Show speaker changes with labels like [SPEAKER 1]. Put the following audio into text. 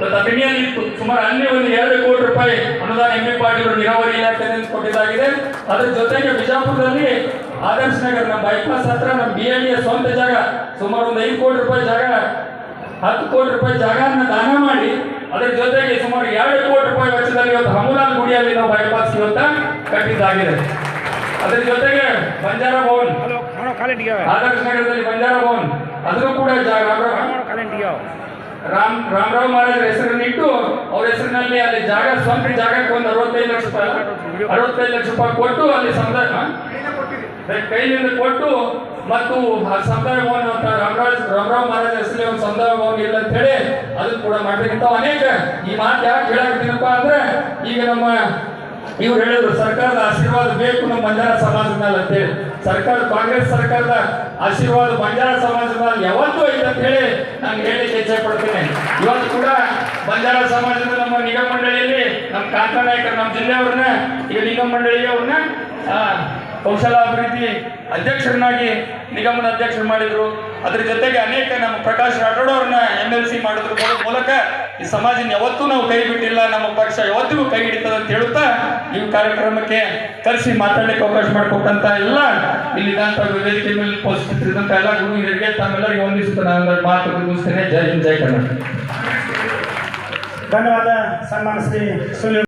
[SPEAKER 1] ಇವತ್ತು ಅಭಿನಯಲ್ಲಿ ಸುಮಾರು ಅಲ್ಲಿ ಒಂದು ಎರಡು ಕೋಟಿ ರೂಪಾಯಿ ಅನುದಾನ ಎಂಪಿ ಪಾಟೀಲ್ ನೀರಾವರಿ ಇಲಾಖೆಯಿಂದ ಕೊಟ್ಟಿದ್ದಾಗಿದೆ. ಅದರ ಜೊತೆಗೆ ಬಿಜಾಪುರದಲ್ಲಿ ಆದರ್ಶ ನಗರ ನಮ್ಮ ಬೈಪಾಸ್ ಹತ್ರ ನಮ್ಮ ಬಿ ಎಲ್ ಸ್ವಂತ ಜಾಗ ಸುಮಾರು ಒಂದು ಐದು ಕೋಟಿ ರೂಪಾಯಿ ಜಾಗ ಹತ್ತು ಕೋಟಿ ರೂಪಾಯಿ ಜಾಗನ ದಾನ ಮಾಡಿ ಅದರ ಜೊತೆಗೆ ಸುಮಾರು ಎರಡು ಕೋಟಿ ರೂಪಾಯಿ ವೆಚ್ಚದಲ್ಲಿ ಇವತ್ತು ಹಮುಲಾಲ್ ಗುಡಿಯಲ್ಲಿ ನಾವು ಬೈಪಾಸ್ ಇವತ್ತ ಕಟ್ಟಿದ್ದಾಗಿದೆ. ಅದರ ಜೊತೆಗೆ ಬಂಜಾರ ಭವನ್. ಆದರ್ಶ ನಗರದಲ್ಲಿ ಬಂಜಾರ ಭವನ್. ಅದನ್ನು ಕೂಡ ಜಾಗ. ರಾಮ್ ರಾಮರಾವ್ ಮಹಾರಾಜರ ಹೆಸರನ್ನು ಇಟ್ಟು ಅವ್ರ ಹೆಸರಿನಲ್ಲಿ ಅಲ್ಲಿ ಜಾಗ ಸ್ವಂತ ಜಾಗಕ್ಕೆ ಒಂದು ಅರವತ್ತೈದು ಲಕ್ಷ ರೂಪಾಯಿ, ಅರವತ್ತೈದು ಲಕ್ಷ ರೂಪಾಯಿ ಕೊಟ್ಟು ಅಲ್ಲಿ ಸಮುದಾಯ? ಕೈಲಿಂದ ಕೊಟ್ಟು ಮತ್ತು ಆ ಸಮುದಾಯ ಭವನ ಅಂತ ರಾಮರಾಜ್ ರಾಮರಾವ್ ಮಹಾರಾಜ ಹೆಸರಲ್ಲಿ ಒಂದು ಸಮುದಾಯ ಭವನ ಇಲ್ಲ ಅಂತ ಹೇಳಿ ಅದನ್ನು ಕೂಡ ಮಾಡ್ಬೇಕಂತ ಅನೇಕ ಈ ಮಾತು ಯಾಕೆ ಹೇಳಾಕತ್ತೀನಪ್ಪ ಅಂದ್ರೆ ಈಗ ನಮ್ಮ ಇವ್ರು ಹೇಳಿದ್ರು, ಸರ್ಕಾರದ ಆಶೀರ್ವಾದ ಬೇಕು ನಮ್ಮ ಬಂಜಾರ ಸಮಾಜದ ಮೇಲೆ ಅಂತೇಳಿ ಸರ್ಕಾರ ಕಾಂಗ್ರೆಸ್ ಸರ್ಕಾರದ ಆಶೀರ್ವಾದ ಬಂಜಾರ ಸಮಾಜದ ಮೇಲೆ ಯಾವತ್ತೂ ಐತೆ ಅಂತ ಹೇಳಿ ನಾನು ಹೇಳಿಕ್ಕೆ ಇಚ್ಛೆ ಪಡ್ತೇನೆ ಇವತ್ತು ಕೂಡ ಬಂಜಾರ ಸಮಾಜದ ನಮ್ಮ ನಿಗಮ ಮಂಡಳಿಯಲ್ಲಿ ನಮ್ಮ ಕಾಂತಾ ನಾಯಕರು, ನಮ್ಮ ಜಿಲ್ಲೆಯವ್ರನ್ನ, ಈಗ ನಿಗಮ ಮಂಡಳಿಗೆ ಅವ್ರನ್ನ ಕೌಶಲಾಭಿವೃದ್ಧಿ ಅಧ್ಯಕ್ಷರನ್ನಾಗಿ ನಿಗಮದ ಅಧ್ಯಕ್ಷರು ಮಾಡಿದ್ರು. ಅದ್ರ ಜೊತೆಗೆ ಅನೇಕ ನಮ್ಮ ಪ್ರಕಾಶ್ ರಾಠೋಡ್ ಅವ್ರನ್ನ ಎಂ ಎಲ್ ಸಿ ಮಾಡೋದ್ರ ಮೂಲ- ಮೂಲಕ ಈ ಸಮಾಜನ ಯಾವತ್ತೂ ನಾವು ಕೈ ಬಿಟ್ಟಿಲ್ಲ, ನಮ್ಮ ಪಕ್ಷ ಯಾವತ್ತಿಗೂ ಕೈ ಹಿಡಿತದೆ ಅಂತ ಹೇಳುತ್ತಾ ಕಾರ್ಯಕ್ರಮಕ್ಕೆ ಕರೆಸಿ ಮಾತಾಡಲಿಕ್ಕೆ ಅವಕಾಶ ಮಾಡಿಕೊಟ್ಟಂತ ಎಲ್ಲ ಇಲ್ಲಿದ್ದಂಥ ವೇದಿಕೆ ಮೇಲೆ ಉಪಸ್ಥಿತರಿದ್ದಂತ ಎಲ್ಲ ತಮ್ಮೆಲ್ಲರಿಗೆ ವಂದಿಸುತ್ತಾ ನಾನು ಮಾತು ಮುಗಿಸ್ತೇನೆ. ಜೈ ಹಿಂದ್, ಜೈ ಕನ್ನಡ
[SPEAKER 2] ಧನ್ಯವಾದ ಸನ್ಮಾನ ಶ್ರೀ ಸುನಿಲ್.